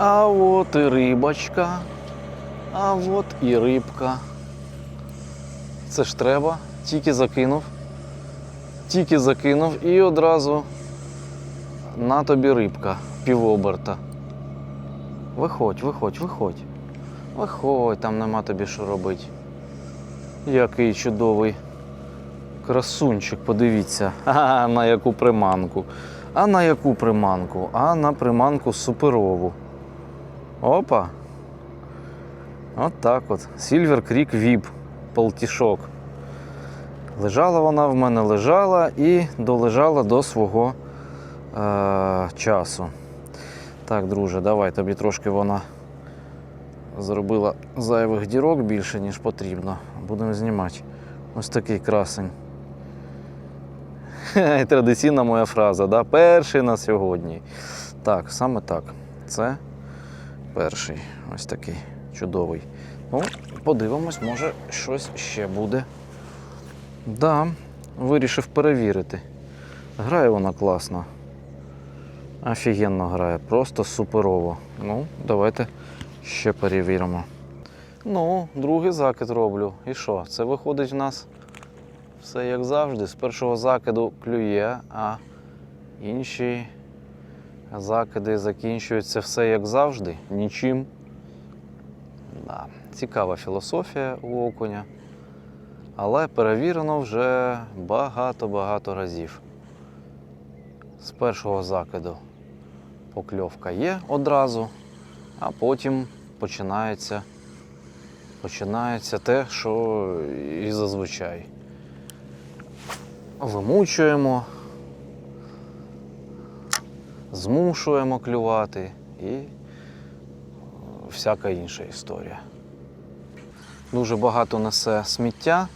А от і рибочка. А от і рибка. Це ж треба. Тільки закинув. Тільки закинув і одразу на тобі рибка півоберта. Виходь, виходь, виходь. Виходь, там нема тобі що робити. Який чудовий красунчик, подивіться. А, на яку приманку. А на яку приманку? А на приманку суперову. Опа. От так от. Silver Creek VIP полтішок. Лежала вона в мене лежала і долежала до свого е- часу. Так, друже, давай тобі трошки вона зробила зайвих дірок більше, ніж потрібно. Будемо знімати. Ось такий красень. Традиційна моя фраза, да? перший на сьогодні. Так, саме так. Це перший. Ось такий чудовий. Ну, подивимось, може щось ще буде. Да, вирішив перевірити. Грає вона класно. Офігенно грає, просто суперово. Ну, давайте ще перевіримо. Ну, другий закид роблю. І що? Це виходить в нас все як завжди. З першого закиду клює, а інші закиди закінчуються все як завжди, нічим. Да. Цікава філософія у окуня. Але перевірено вже багато-багато разів. З першого закиду покльовка є одразу, а потім починається, починається те, що і зазвичай. Вимучуємо, змушуємо клювати і е, всяка інша історія. Дуже багато несе сміття,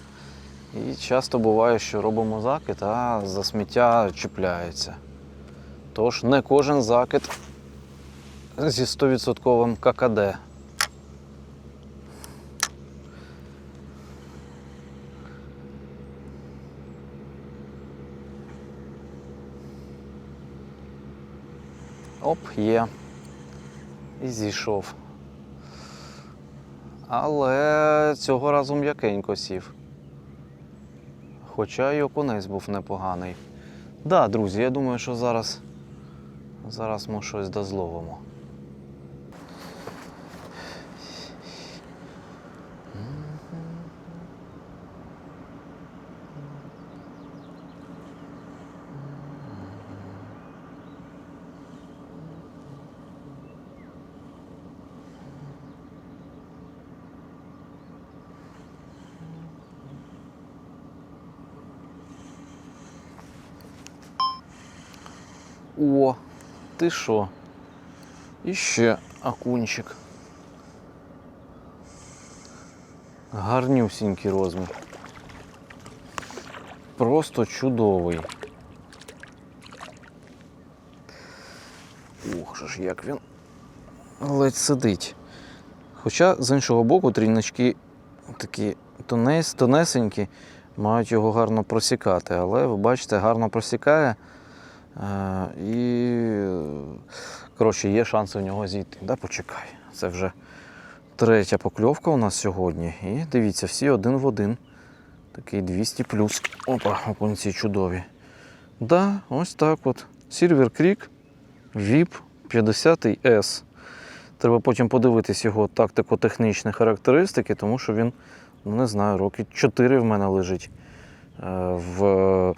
і часто буває, що робимо закид, а за сміття чіпляється. Тож не кожен закид зі 100% ККД. Оп, є. І зійшов. Але цього разу м'якенько сів. Хоча й окунець був непоганий. Да, друзі, я думаю, що зараз, зараз ми щось дозловимо. О, ти що? Іще окунчик. Гарнюсінький розмір. Просто чудовий. Ух же ж, як він ледь сидить. Хоча з іншого боку трійнички такі тонесенькі, мають його гарно просікати, але ви бачите, гарно просікає. Е, І, коротше, є шанси в нього зійти. Да, почекай. Це вже третя покльовка у нас сьогодні. І дивіться, всі один в один. Такий 200 плюс. Опа, окунці чудові. Да, ось так от. Silver Creek VIP 50S. Треба потім подивитись його тактико-технічні характеристики, тому що він, ну не знаю, роки 4 в мене лежить е, в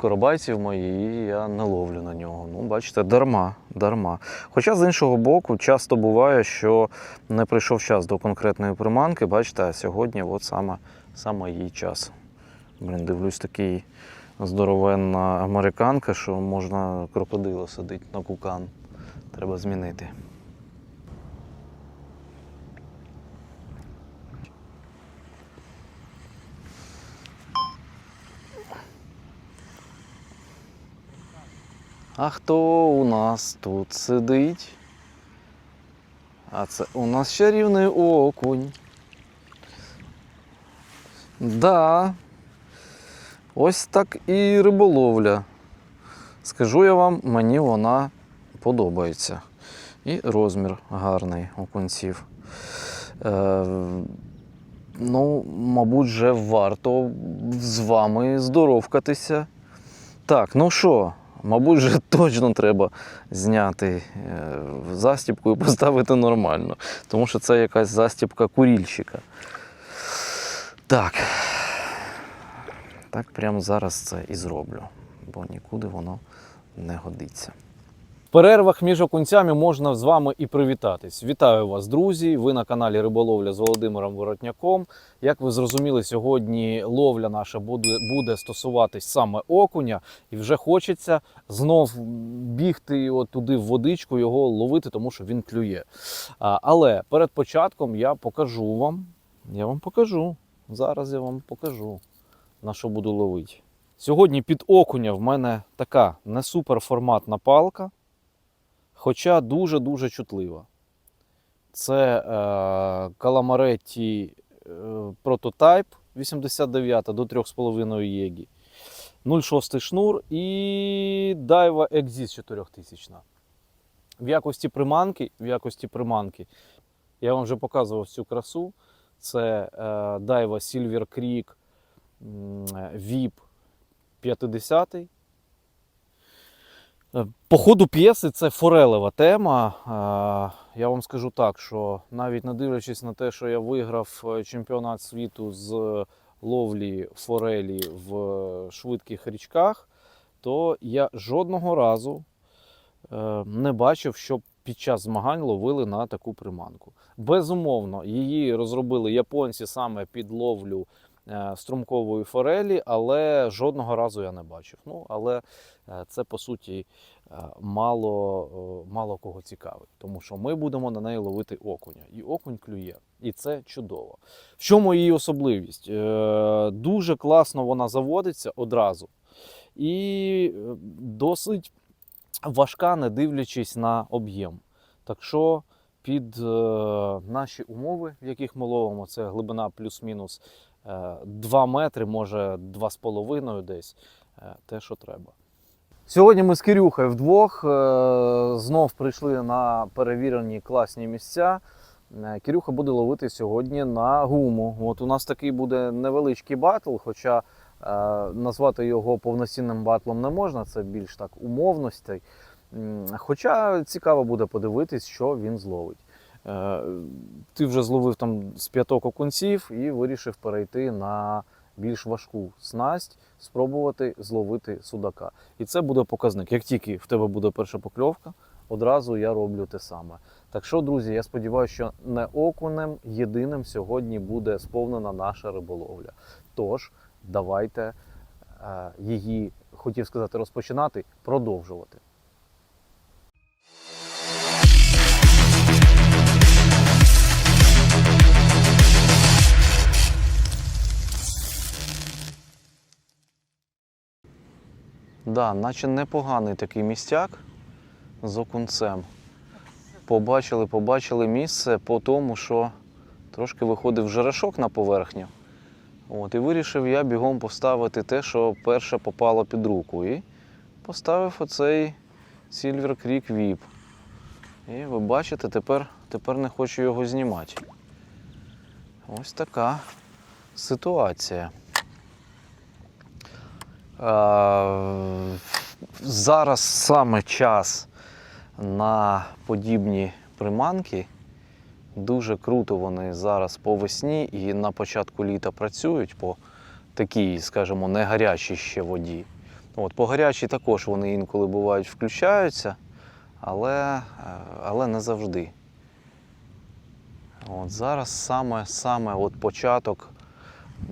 коробайці в моїй, і я не ловлю на нього. Ну, бачите, дарма, дарма. Хоча з іншого боку, часто буває, що не прийшов час до конкретної приманки, бачите, а сьогодні от саме, саме її час. Блін, дивлюсь, такий здоровенна американка, що можна крокодила садити на кукан. треба змінити. А хто у нас тут сидить? А це у нас чарівний окунь. Да. Ось так і риболовля. Скажу я вам, мені вона подобається. І розмір гарний окунців. Е, ну, мабуть, вже варто з вами здоровкатися. Так, ну що, мабуть, вже точно треба зняти застіпку застібку і поставити нормально. Тому що це якась застіпка курільщика. Так. Так прямо зараз це і зроблю, бо нікуди воно не годиться. Перервах між окунцями можна з вами і привітатись. Вітаю вас, друзі! Ви на каналі Риболовля з Володимиром Воротняком. Як ви зрозуміли, сьогодні ловля наша буде, буде стосуватись саме окуня, і вже хочеться знов бігти от туди в водичку, його ловити, тому що він клює. Але перед початком я покажу вам. Я вам покажу. Зараз я вам покажу, на що буду ловити. Сьогодні під окуня в мене така не суперформатна палка хоча дуже-дуже чутлива. Це е, Calamаретті е, Prototype 89 до 3,5 єгі, 0,6 шнур і Daiwa Exis 4000. В якості приманки, в якості приманки я вам вже показував цю красу. Це е, Daiwa Silver Creek VIP 50 Е, По ходу п'єси це форелева тема. Е, Я вам скажу так, що навіть не дивлячись на те, що я виграв е, чемпіонат світу з ловлі форелі в швидких річках, то я жодного разу е, не бачив, щоб під час змагань ловили на таку приманку. Безумовно, її розробили японці саме під ловлю е, струмкової форелі, але жодного разу я не бачив. Ну, але е, це по суті е, мало, е, мало кого цікавить, тому що ми будемо на неї ловити окуня. І окунь клює. І це чудово. В чому її особливість? Е, Дуже класно вона заводиться одразу. І е, досить важка, не дивлячись на об'єм. Так що під е, наші умови, в яких ми ловимо, це глибина плюс-мінус е, 2 метри, може 2,5 десь, е, те, що треба. Сьогодні ми з Кирюхою вдвох е, знов прийшли на перевірені класні місця. Е, Кирюха буде ловити сьогодні на гуму. От у нас такий буде невеличкий батл, хоча е, назвати його повноцінним батлом не можна, це більш так умовностей. Хоча цікаво буде подивитись, що він зловить. Е, Ти вже зловив там з п'яток окунців і вирішив перейти на більш важку снасть, спробувати зловити судака. І це буде показник. Як тільки в тебе буде перша покльовка, одразу я роблю те саме. Так що, друзі, я сподіваюся, що не окунем єдиним сьогодні буде сповнена наша риболовля. Тож, давайте е, її, хотів сказати, розпочинати, продовжувати. Да, наче непоганий такий містяк з окунцем. Побачили, побачили місце по тому, що трошки виходив жерешок на поверхню. От, і вирішив я бігом поставити те, що перше попало під руку. І поставив оцей Silver Creek VIP. І ви бачите, тепер, тепер не хочу його знімати. Ось така ситуація. Е, Зараз саме час на подібні приманки. Дуже круто вони зараз по весні і на початку літа працюють по такій, скажімо, не гарячій ще воді. От, по гарячій також вони інколи бувають включаються, але, е, але не завжди. От зараз саме, саме от початок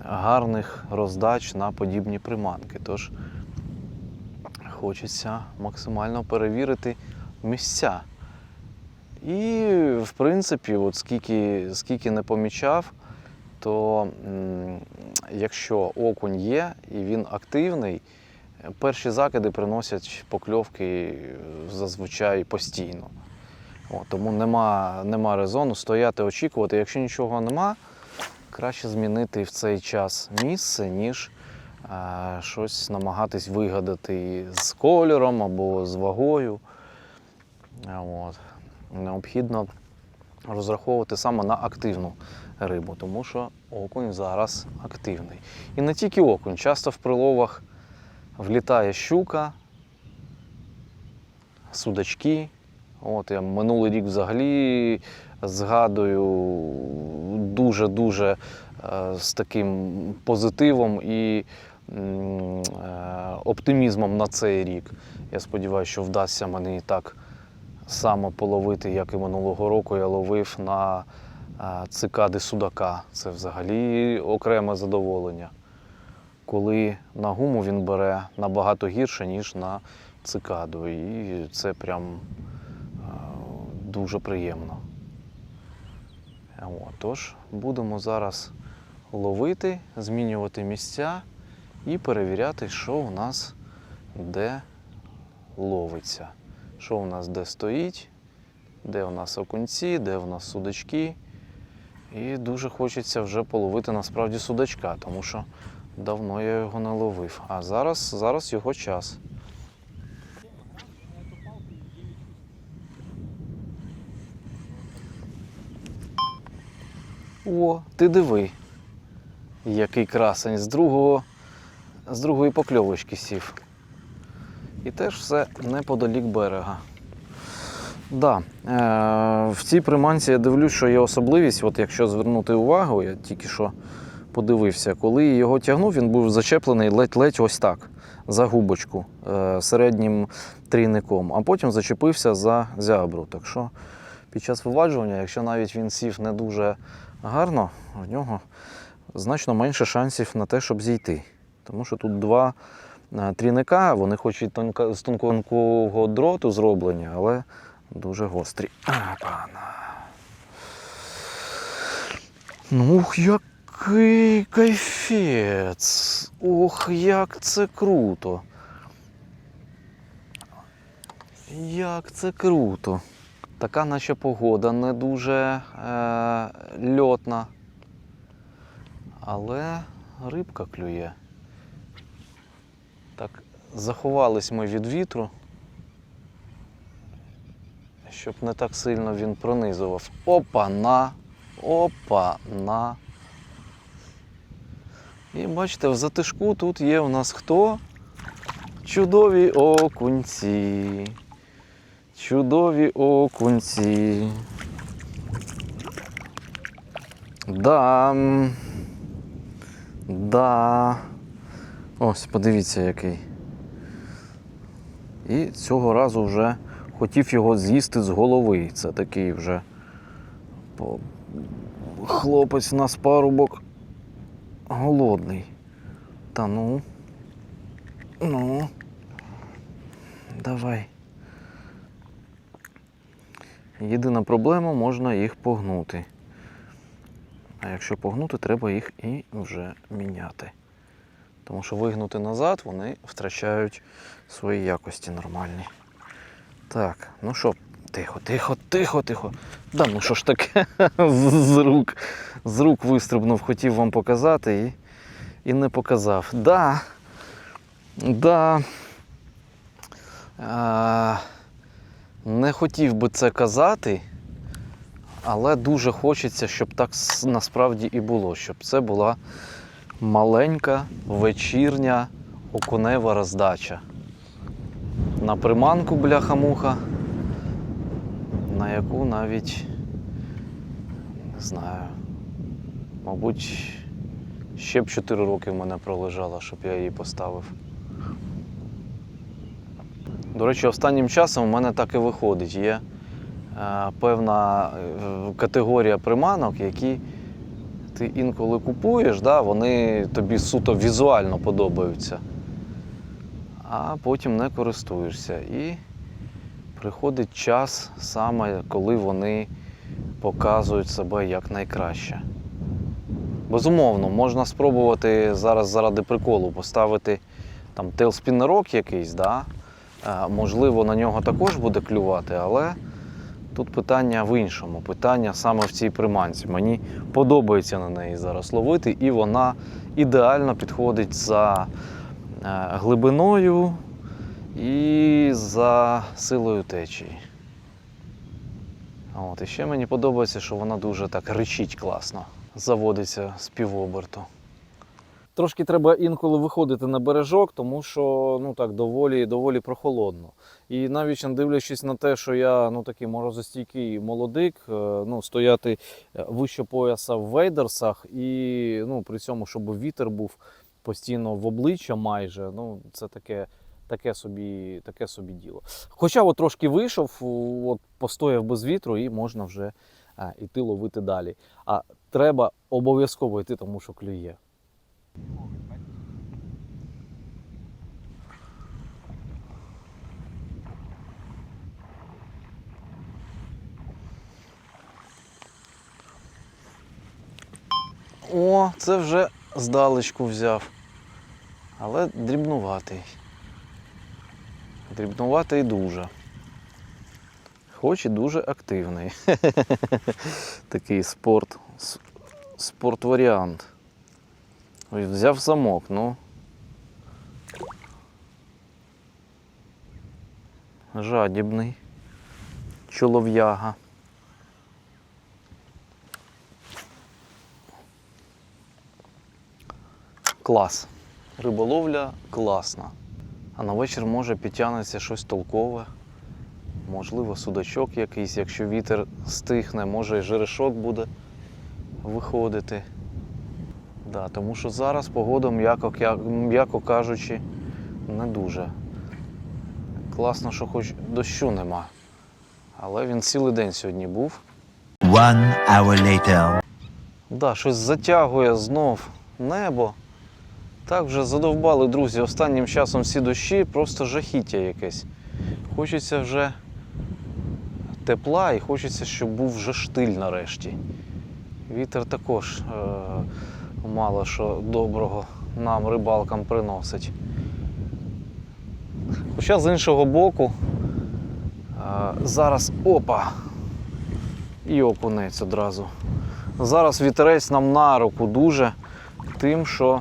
гарних роздач на подібні приманки. Тож хочеться максимально перевірити місця. І, в принципі, от скільки, скільки не помічав, то якщо окунь є і він активний, перші закиди приносять покльовки зазвичай постійно. От, тому нема, нема резону стояти, очікувати. Якщо нічого нема, краще змінити в цей час місце, ніж е, щось намагатись вигадати з кольором або з вагою. От. Необхідно розраховувати саме на активну рибу, тому що окунь зараз активний. І не тільки окунь, часто в приловах влітає щука, судачки. От я минулий рік взагалі згадую дуже-дуже е, з таким позитивом і е, оптимізмом на цей рік. Я сподіваюся, що вдасться мені так само половити, як і минулого року я ловив на е, цикади судака. Це взагалі окреме задоволення. Коли на гуму він бере набагато гірше, ніж на цикаду. І це прям дуже приємно. Тож будемо зараз ловити, змінювати місця і перевіряти, що у нас де ловиться. Що у нас де стоїть, де у нас окунці, де у нас судачки. І дуже хочеться вже половити насправді судачка, тому що давно я його не ловив. А зараз, зараз його час. О, ти диви, який красень з другого, з другої покльовочки сів. І теж все неподалік берега. Да, е, в цій приманці я дивлюсь, що є особливість, от якщо звернути увагу, я тільки що подивився, коли його тягнув, він був зачеплений ледь-ледь ось так, за губочку е, середнім трійником, а потім зачепився за зябру. Так що під час виваджування, якщо навіть він сів не дуже гарно, в нього значно менше шансів на те, щоб зійти. Тому що тут два е, трійника, вони хоч і з тонкого дроту зроблені, але дуже гострі. Апана. Ну, який кайфець! Ох, як це круто! Як це круто! Така наче погода не дуже е, льотна. Але рибка клює. Так, заховались ми від вітру, щоб не так сильно він пронизував. Опа-на! Опа-на! І бачите, в затишку тут є у нас хто? Чудові окунці. Чудові окунці. Да. Да. Ось, подивіться який. І цього разу вже хотів його з'їсти з голови. Це такий вже хлопець у нас парубок голодний. Та ну. Ну. Давай. Єдина проблема, можна їх погнути. А якщо погнути, треба їх і вже міняти. Тому що вигнути назад вони втрачають свої якості нормальні. Так, ну що, тихо, тихо, тихо, тихо. Да, ну що ж таке, з, рук, з рук вистрибнув, хотів вам показати і, і не показав. Да, да. А, не хотів би це казати, але дуже хочеться, щоб так насправді і було, щоб це була маленька вечірня окунева роздача. На приманку бляха-муха, на яку навіть не знаю, мабуть, ще б 4 роки в мене пролежала, щоб я її поставив. До речі, останнім часом у мене так і виходить. Є е, певна е, категорія приманок, які ти інколи купуєш, да, вони тобі суто візуально подобаються, а потім не користуєшся. І приходить час саме, коли вони показують себе як найкраще. Безумовно, можна спробувати зараз заради приколу поставити там тейлспінерок якийсь, да? Можливо, на нього також буде клювати, але тут питання в іншому. Питання саме в цій приманці. Мені подобається на неї зараз ловити, і вона ідеально підходить за е, глибиною і за силою течії. От, і ще мені подобається, що вона дуже так речить класно, заводиться з півоберту. Трошки треба інколи виходити на бережок, тому що ну так доволі, доволі прохолодно. І навіть не дивлячись на те, що я ну такий морозостійкий молодик, е, ну стояти е, вище пояса в вейдерсах, і ну при цьому, щоб вітер був постійно в обличчя майже, ну це таке. Таке собі, таке собі діло. Хоча от трошки вийшов, от постояв без вітру і можна вже а, йти ловити далі. А треба обов'язково йти, тому що клює. О, це вже здалечку взяв. Але дрібнуватий. Дрібнуватий дуже. Хоч і дуже активний. Такий спорт. с- Спорт-варіант. Ой, Взяв замок, ну. Жадібний. Чолов'яга. Клас. Риболовля класна. А на вечір може підтягнеться щось толкове. Можливо, судачок якийсь, якщо вітер стихне, може і жерешок буде виходити. Да, тому що зараз погода, м'яко, м'яко кажучи, не дуже. Класно, що хоч дощу нема. Але він цілий день сьогодні був. One hour later. Да, щось затягує знов небо. Так вже задовбали, друзі, останнім часом всі дощі, просто жахіття якесь. Хочеться вже тепла і хочеться, щоб був вже штиль нарешті. Вітер також е- мало що доброго нам, рибалкам, приносить. Хоча з іншого боку, е- зараз опа! І окунець одразу. Зараз вітерець нам на руку дуже тим, що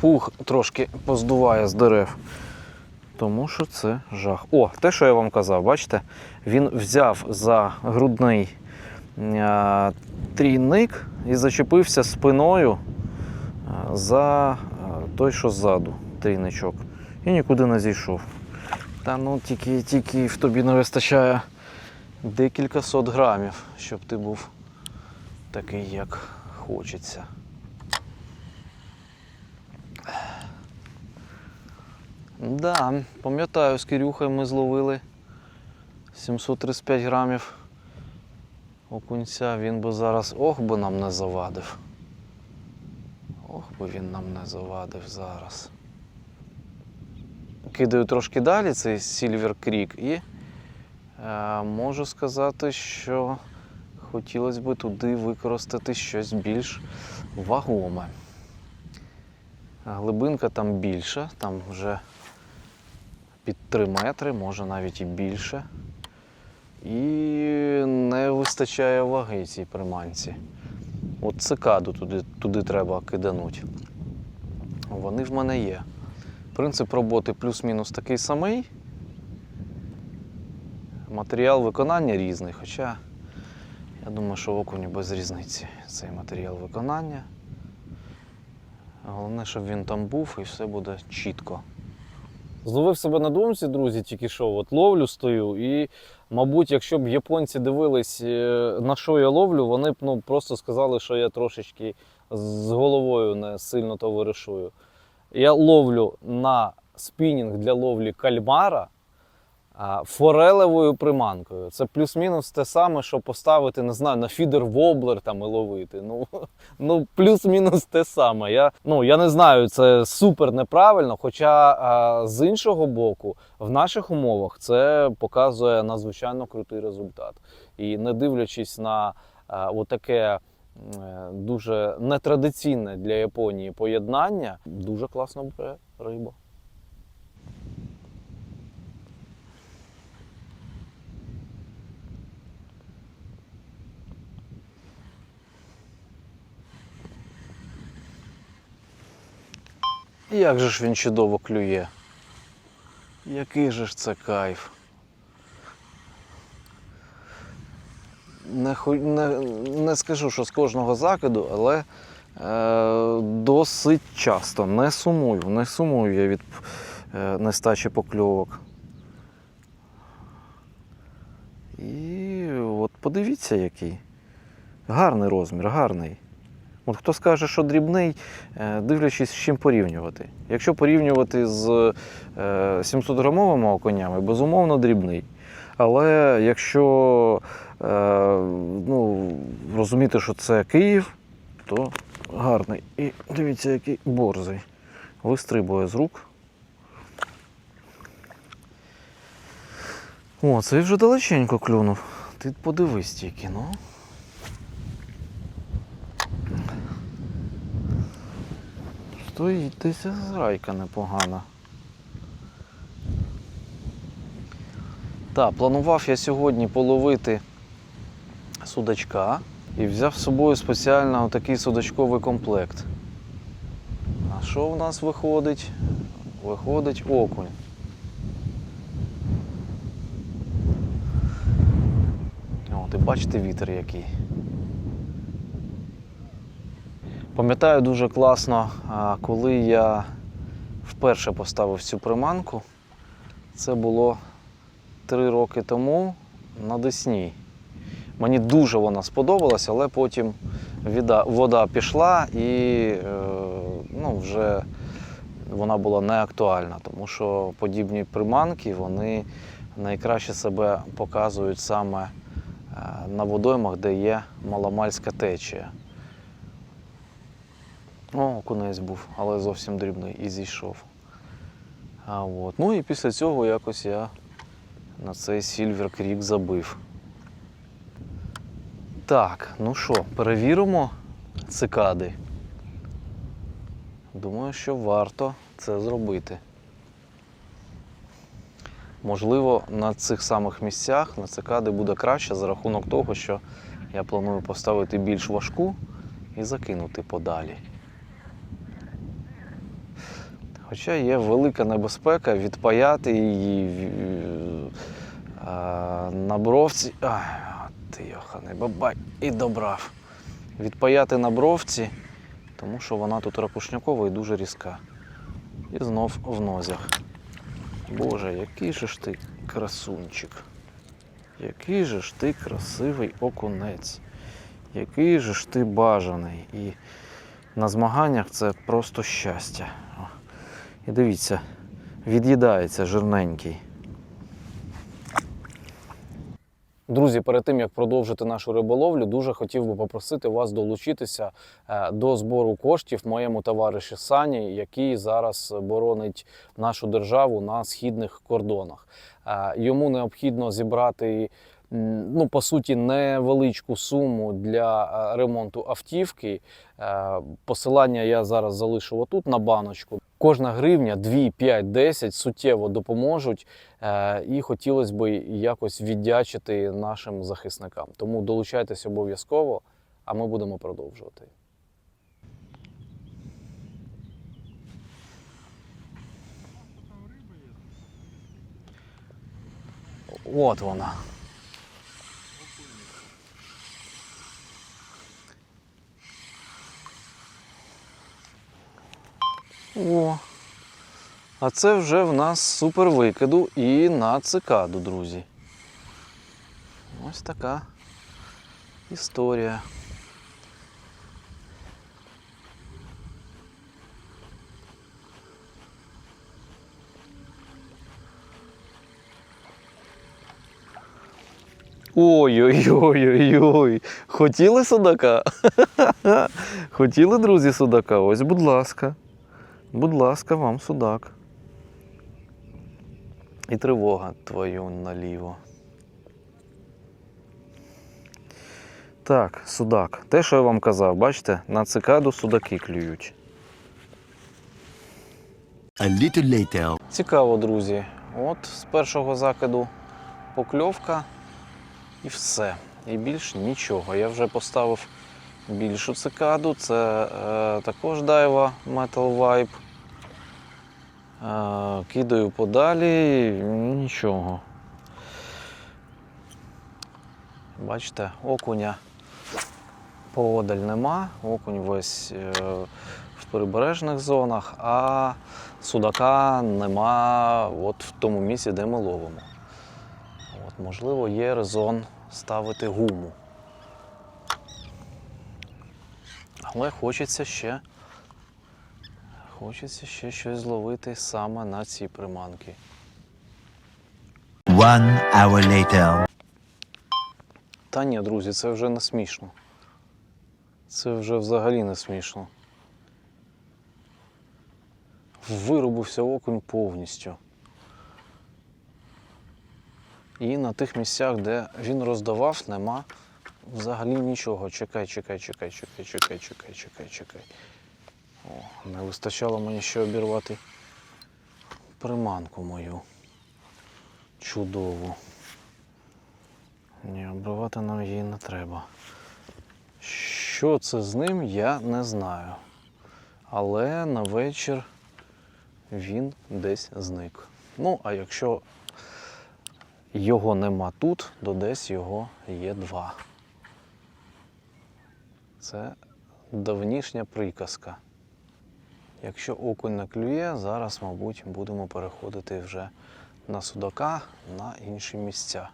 пух трошки поздуває з дерев. Тому що це жах. О, те, що я вам казав, бачите, він взяв за грудний е, трійник і зачепився спиною е, за е, той, що ззаду, трійничок. І нікуди не зійшов. Та ну тільки, тільки в тобі не вистачає декілька сот грамів, щоб ти був такий, як хочеться. Да, пам'ятаю, з Кирюхою ми зловили 735 грамів окунця. Він би зараз ох би нам не завадив. Ох би він нам не завадив зараз. Кидаю трошки далі цей Сільвер Крік і е, можу сказати, що хотілося б туди використати щось більш вагоме. Глибинка там більша, там вже під 3 метри, може навіть і більше. І не вистачає ваги цій приманці. От цикаду туди, туди треба кидануть. Вони в мене є. Принцип роботи плюс-мінус такий самий. Матеріал виконання різний, хоча я думаю, що окуню без різниці цей матеріал виконання. Головне, щоб він там був і все буде чітко. Зловив себе на думці, друзі, тільки що от ловлю стою. І, мабуть, якщо б японці дивились, е, на що я ловлю, вони б ну, просто сказали, що я трошечки з головою не сильно товаришую. Я ловлю на спінінг для ловлі кальмара. Форелевою приманкою. Це плюс-мінус те саме, що поставити, не знаю, на фідер воблер там і ловити. Ну, ну плюс-мінус те саме. Я, ну, я не знаю, це супер неправильно. Хоча а, з іншого боку, в наших умовах це показує надзвичайно крутий результат. І не дивлячись на а, отаке. Дуже нетрадиційне для Японії поєднання, дуже класно бере риба. Як же ж він чудово клює. Який же ж це кайф. Не, не, не скажу, що з кожного закиду, але е, досить часто. Не сумую, не сумую я від е, нестачі покльовок. І от подивіться, який. Гарний розмір, гарний. От хто скаже, що дрібний, е, дивлячись, з чим порівнювати. Якщо порівнювати з 700-грамовими оконями, безумовно дрібний. Але якщо е, ну, розуміти, що це Київ, то гарний. І дивіться, який борзий. Вистрибує з рук. О, цей вже далеченько клюнув. Ти подивись тільки, ну. Стоїть десь зрайка непогана. Так, планував я сьогодні половити судачка і взяв з собою спеціально отакий судачковий комплект. А що в нас виходить? Виходить окунь. О, ти бачите вітер який. Пам'ятаю дуже класно, коли я вперше поставив цю приманку. Це було три роки тому на Десні. Мені дуже вона сподобалася, але потім вода пішла і е, ну, вже вона була не актуальна, тому що подібні приманки вони найкраще себе показують саме е, на водоймах, де є маломальська течія. О, окунець був, але зовсім дрібний і зійшов. А от. Ну і після цього якось я на цей Сільвер Крік забив. Так, ну що, перевіримо цикади. Думаю, що варто це зробити. Можливо, на цих самих місцях на цикади буде краще за рахунок того, що я планую поставити більш важку і закинути подалі. Хоча є велика небезпека відпаяти її а, на бровці. Ай, ти йоханий бабай, і добрав. Відпаяти на бровці, тому що вона тут ракушнякова і дуже різка. І знов в нозях. Боже, який же ж ти красунчик. Який же ж ти красивий окунець. Який же ж ти бажаний. І на змаганнях це просто щастя. І дивіться, від'їдається жирненький. Друзі, перед тим як продовжити нашу риболовлю, дуже хотів би попросити вас долучитися е, до збору коштів моєму товаришу Сані, який зараз боронить нашу державу на східних кордонах. Е, Йому необхідно зібрати. Ну, по суті, невеличку суму для е, ремонту автівки. Посилання я зараз залишу отут на баночку. Кожна гривня 2, 5, 10 суттєво допоможуть Е, і хотілося б якось віддячити нашим захисникам. Тому долучайтесь обов'язково, а ми будемо продовжувати. От вона. О. А це вже в нас супер викиду і на цикаду, друзі. Ось така історія. Ой-ой-ой-ой-ой. Хотіли судака? Хотіли, друзі, судака? Ось, будь ласка. Будь ласка, вам судак. І тривога твою наліво. Так, судак. Те, що я вам казав, бачите, на цикаду судаки клюють. A little later. Цікаво, друзі. От з першого закиду покльовка і все. І більш нічого. Я вже поставив більшу цикаду. Це е, також дайва Metal Vibe. Е, кидаю подалі, нічого. Бачите, окуня поодаль нема, окунь весь е, в прибережних зонах, а судака нема от в тому місці, де ми ловимо. От, можливо, є резон ставити гуму. Але хочеться ще, хочеться ще щось зловити саме на ці приманки. One hour later. Та ні, друзі, це вже не смішно. Це вже взагалі не смішно. Вирубився окунь повністю. І на тих місцях, де він роздавав, нема взагалі нічого. Чекай, чекай, чекай, чекай, чекай, чекай, чекай, чекай. О, не вистачало мені ще обірвати приманку мою. Чудову. Ні, обривати нам її не треба. Що це з ним, я не знаю. Але на вечір він десь зник. Ну, а якщо його нема тут, то десь його є два. Це давнішня приказка. Якщо окунь не клює, зараз, мабуть, будемо переходити вже на судака на інші місця.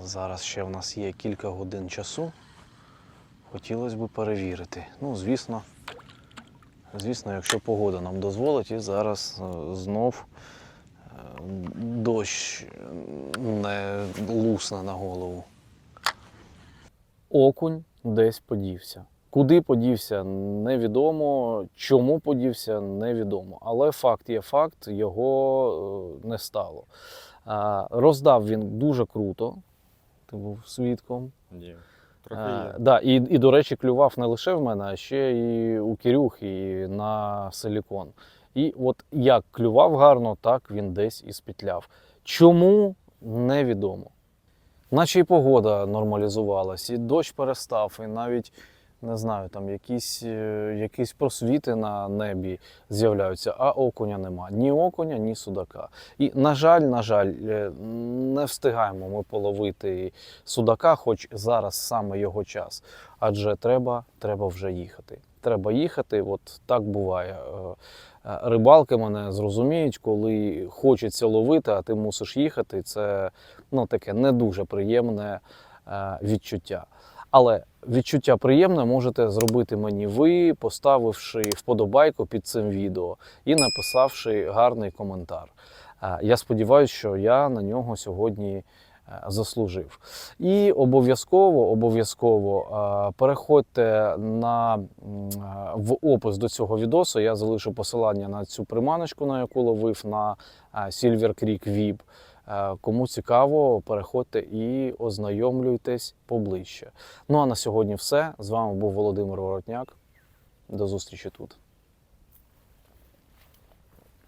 Зараз ще в нас є кілька годин часу. Хотілося б перевірити. Ну, звісно, звісно, якщо погода нам дозволить, і зараз е, знов е, дощ не лусне на голову. Окунь десь подівся. Куди подівся, невідомо. Чому подівся, невідомо. Але факт є факт, його е, не стало. Роздав він дуже круто. Ти був свідком. Ні, А, да, і, і, до речі, клював не лише в мене, а ще і у Кирюхи, і на силікон. І от як клював гарно, так він десь і спітляв. Чому невідомо. Наче і погода нормалізувалась, і дощ перестав, і навіть не знаю, там якісь, е, якісь просвіти на небі з'являються, а окуня нема. Ні окуня, ні судака. І, на жаль, на жаль, е, не встигаємо ми половити судака, хоч зараз саме його час. Адже треба, треба вже їхати. Треба їхати, от так буває. Е, Рибалки мене зрозуміють, коли хочеться ловити, а ти мусиш їхати. Це ну, таке не дуже приємне е, відчуття. Але відчуття приємне можете зробити мені ви, поставивши вподобайку під цим відео і написавши гарний коментар. Е, Я сподіваюся, що я на нього сьогодні заслужив. І обов'язково, обов'язково е, переходьте на, е, в опис до цього відосу. Я залишу посилання на цю приманочку, на яку ловив на е, Silver Creek VIP. Е, Кому цікаво, переходьте і ознайомлюйтесь поближче. Ну а на сьогодні все. З вами був Володимир Воротняк. До зустрічі тут.